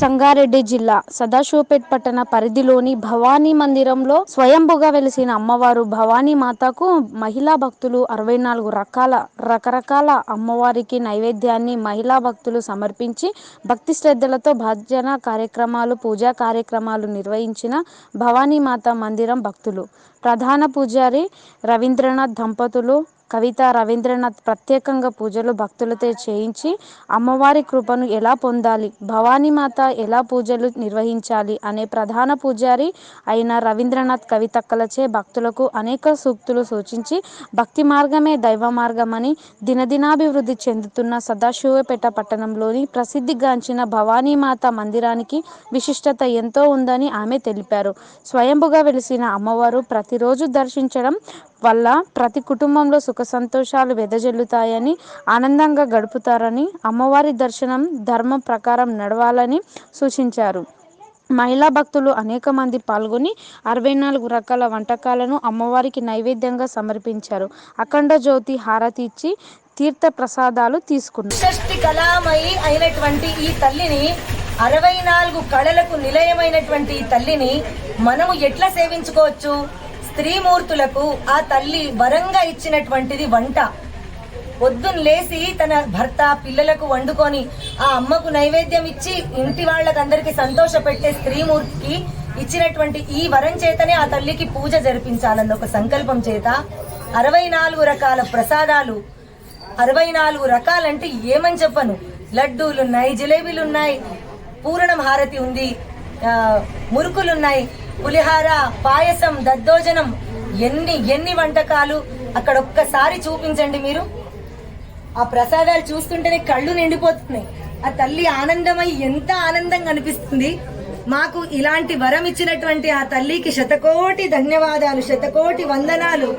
సంగారెడ్డి జిల్లా సదాశివపేట్ పట్టణ పరిధిలోని భవానీ మందిరంలో స్వయంభుగా వెలిసిన అమ్మవారు భవానీ మాతకు మహిళా భక్తులు అరవై నాలుగు రకాల రకరకాల అమ్మవారికి నైవేద్యాన్ని మహిళా భక్తులు సమర్పించి భక్తి శ్రద్ధలతో భజన కార్యక్రమాలు పూజా కార్యక్రమాలు నిర్వహించిన భవానీ మాత మందిరం భక్తులు. ప్రధాన పూజారి రవీంద్రనాథ్ దంపతులు కవిత రవీంద్రనాథ్ ప్రత్యేకంగా పూజలు భక్తులతో చేయించి అమ్మవారి కృపను ఎలా పొందాలి భవానీ మాత ఎలా పూజలు నిర్వహించాలి అనే ప్రధాన పూజారి అయిన రవీంద్రనాథ్ కవితక్కలచే భక్తులకు అనేక సూక్తులు సూచించి భక్తి మార్గమే దైవ మార్గమని దినదినాభివృద్ధి చెందుతున్న సదాశివపేట పట్టణంలోని ప్రసిద్ధిగాంచిన భవానీ మాత మందిరానికి విశిష్టత ఎంతో ఉందని ఆమె తెలిపారు. స్వయంభుగా వెలిసిన అమ్మవారు ప్రతిరోజు దర్శించడం వల్ల ప్రతి కుటుంబంలో సుఖ సంతోషాలు వెదజల్లుతాయని ఆనందంగా గడుపుతారని అమ్మవారి దర్శనం ధర్మం ప్రకారం నడవాలని సూచించారు. మహిళా భక్తులు అనేక మంది పాల్గొని అరవై నాలుగు రకాల వంటకాలను అమ్మవారికి నైవేద్యంగా సమర్పించారు. అఖండ జ్యోతి హారతి ఇచ్చి తీర్థ ప్రసాదాలు తీసుకున్నారు. షష్టి కళామయి అయినటువంటి ఈ తల్లిని అరవై నాలుగు కళలకు నిలయమైనటువంటి ఈ తల్లిని మనము ఎట్లా సేవించుకోవచ్చు? స్త్రీమూర్తులకు ఆ తల్లి వరంగా ఇచ్చినటువంటిది వంట. పొద్దున్న లేసి తన భర్త పిల్లలకు వండుకొని ఆ అమ్మకు నైవేద్యం ఇచ్చి ఇంటి వాళ్ళకందరికి సంతోష పెట్టే స్త్రీమూర్తికి ఇచ్చినటువంటి ఈ వరం చేతనే ఆ తల్లికి పూజ జరిపించాలన్న ఒక సంకల్పం చేత అరవై నాలుగు రకాల ప్రసాదాలు అరవై నాలుగు రకాలంటే ఏమని చెప్పను. లడ్డూలున్నాయి జిలేబీలున్నాయి పూరణం హారతి ఉంది మురుకులున్నాయి పులిహార పాయసం దద్దోజనం ఎన్ని ఎన్ని వంటకాలు? అక్కడ ఒక్కసారి చూపించండి మీరు. ఆ ప్రసాదాలు చూస్తుంటేనే కళ్ళు నిండిపోతున్నాయి. ఆ తల్లి ఆనందమై ఎంత ఆనందంగా అనిపిస్తుంది. మాకు ఇలాంటి వరం ఇచ్చినటువంటి ఆ తల్లికి శతకోటి ధన్యవాదాలు శతకోటి వందనాలు.